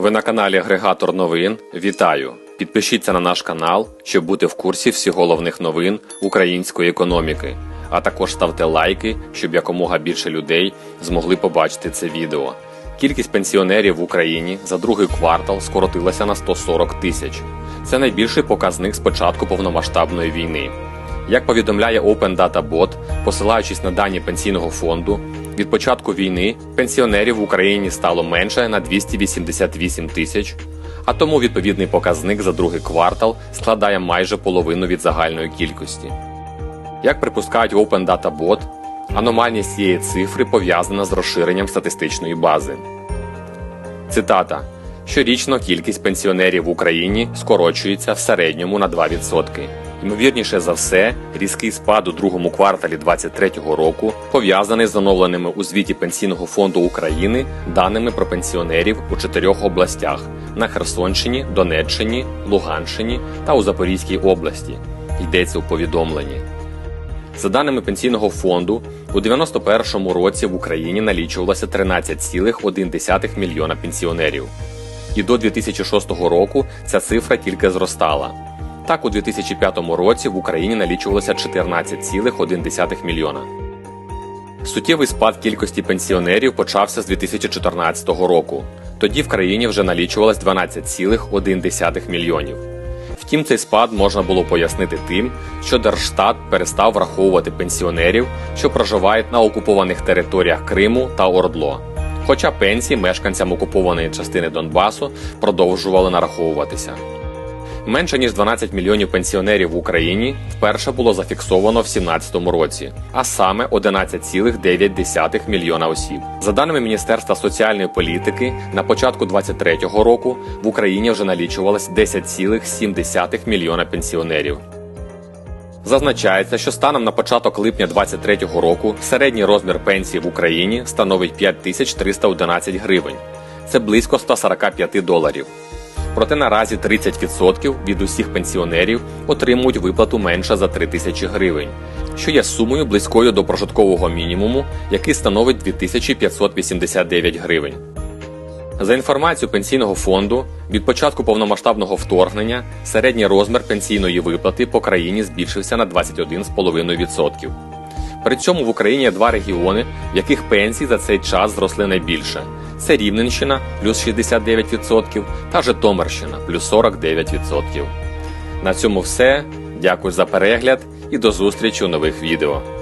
Ви на каналі Агрегатор новин. Вітаю! Підпишіться на наш канал, щоб бути в курсі всіх головних новин української економіки. А також ставте лайки, щоб якомога більше людей змогли побачити це відео. Кількість пенсіонерів в Україні за другий квартал скоротилася на 140 тисяч. Це найбільший показник з початку повномасштабної війни. Як повідомляє Open Data Bot, посилаючись на дані пенсійного фонду, від початку війни пенсіонерів в Україні стало менше на 288 тисяч, а тому відповідний показник за другий квартал складає майже половину від загальної кількості. Як припускають Open Data Bot, аномальність цієї цифри пов'язана з розширенням статистичної бази. Цитата: щорічно кількість пенсіонерів в Україні скорочується в середньому на 2%. Ймовірніше за все, різкий спад у другому кварталі 2023 року пов'язаний з оновленими у звіті Пенсійного фонду України даними про пенсіонерів у чотирьох областях на Херсонщині, Донеччині, Луганщині та у Запорізькій області. Йдеться у повідомленні. За даними пенсійного фонду, у 91-му році в Україні налічувалося 13,1 мільйона пенсіонерів. І до 2006 року ця цифра тільки зростала. Так, у 2005 році в Україні налічувалося 14,1 мільйона. Суттєвий спад кількості пенсіонерів почався з 2014 року. Тоді в країні вже налічувалось 12,1 мільйонів. Втім, цей спад можна було пояснити тим, що Держстат перестав враховувати пенсіонерів, що проживають на окупованих територіях Криму та Ордло. Хоча пенсії мешканцям окупованої частини Донбасу продовжували нараховуватися. Менше ніж 12 мільйонів пенсіонерів в Україні вперше було зафіксовано в 2017 році, а саме 11,9 мільйона осіб. За даними Міністерства соціальної політики, на початку 2023 року в Україні вже налічувалось 10,7 мільйона пенсіонерів. Зазначається, що станом на початок липня 2023 року середній розмір пенсії в Україні становить 5311 гривень. Це близько 145 доларів. Проте наразі 30% від усіх пенсіонерів отримують виплату менше за 3 тисячі гривень, що є сумою близькою до прожиткового мінімуму, який становить 2589 гривень. За інформацією пенсійного фонду, від початку повномасштабного вторгнення середній розмір пенсійної виплати по країні збільшився на 21,5%. При цьому в Україні є два регіони, в яких пенсії за цей час зросли найбільше. Це Рівненщина плюс 69% та Житомирщина плюс 49%. На цьому все. Дякую за перегляд і до зустрічі у нових відео.